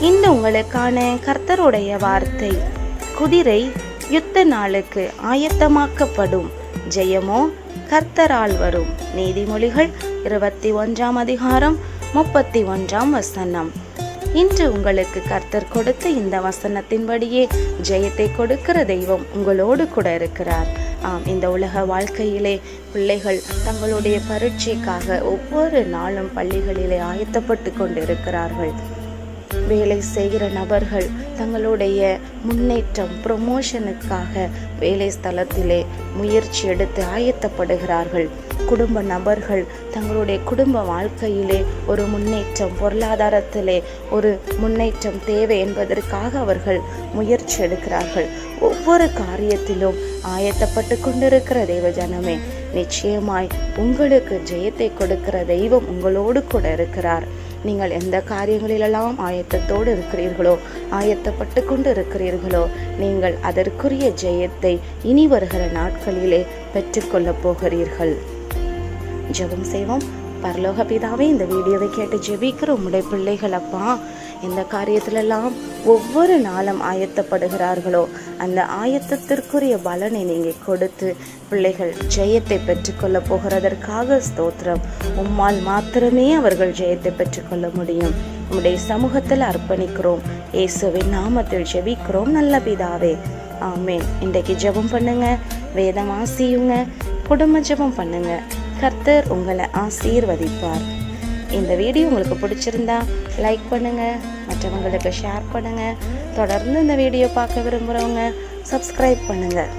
உங்களுக்கான கர்த்தருடைய வார்த்தை. குதிரை யுத்த நாளுக்கு ஆயத்தமாக்கப்படும். ஜெயமோ கர்த்தரால் வரும். நீதிமொழிகள் இருபத்தி ஒன்றாம் அதிகாரம் முப்பத்தி ஒன்றாம் வசனம். இன்று உங்களுக்கு கர்த்தர் கொடுத்த இந்த வசனத்தின்படியே ஜெயத்தை கொடுக்கிற தெய்வம் உங்களோடு கூட இருக்கிறார். ஆம் இந்த உலக வாழ்க்கையிலே பிள்ளைகள் தங்களுடைய பரீட்சைக்காக ஒவ்வொரு நாளும் பள்ளிகளிலே ஆயத்தப்பட்டு கொண்டிருக்கிறார்கள். வேலை செய்கிற நபர்கள் தங்களுடைய முன்னேற்றம் ப்ரொமோஷனுக்காக வேலை ஸ்தலத்திலே முயற்சி எடுத்து ஆயத்தப்படுகிறார்கள். குடும்ப நபர்கள் தங்களுடைய குடும்ப வாழ்க்கையிலே ஒரு முன்னேற்றம் பொருளாதாரத்திலே ஒரு முன்னேற்றம் தேவை என்பதற்காக அவர்கள் முயற்சி எடுக்கிறார்கள். ஒவ்வொரு காரியத்திலும் ஆயத்தப்பட்டு கொண்டிருக்கிற தெய்வ ஜனமே நிச்சயமாய் உங்களுக்கு ஜெயத்தை கொடுக்கிற தெய்வம் உங்களோடு கூட இருக்கிறார். நீங்கள் எந்த காரியங்களிலெல்லாம் ஆயத்தத்தோடு இருக்கிறீர்களோ ஆயத்தப்பட்டு கொண்டு இருக்கிறீர்களோ நீங்கள் அதற்குரிய ஜெயத்தை இனி வருகிற நாட்களிலே பெற்றுக்கொள்ளப் போகிறீர்கள். ஜெபம் செய்வோம். பரலோக பிதாவே இந்த வீடியோவை கேட்டு ஜெபிக்கிற உம்முடைய பிள்ளைகள் அப்பா இந்த காரியத்திலெல்லாம் ஒவ்வொரு நாளும் ஆயத்தப்படுகிறார்களோ அந்த ஆயத்தத்திற்குரிய பலனை நீங்கள் கொடுத்து பிள்ளைகள் ஜெயத்தை பெற்றுக்கொள்ள போகிறதற்காக ஸ்தோத்திரம். உம்மால் மாத்திரமே அவர்கள் ஜெயத்தை பெற்றுக்கொள்ள முடியும். உம்முடைய சமூகத்தில் அர்ப்பணிக்கிறோம். இயேசுவின் நாமத்தில் ஜெபிக்கிறோம் நல்ல பிதாவே. ஆமேன். இன்றைக்கு ஜெபம் பண்ணுங்க வேதம் ஆசியுங்க குடும்ப ஜெபம் பண்ணுங்க. கர்த்தர் உங்களை ஆசீர்வதிப்பார். இந்த வீடியோ உங்களுக்கு பிடிச்சிருந்தா லைக் பண்ணுங்க மற்றவங்களுக்கு ஷேர் பண்ணுங்க. தொடர்ந்து இந்த வீடியோ பார்க்க விரும்புகிறவங்க சப்ஸ்கிரைப் பண்ணுங்கள்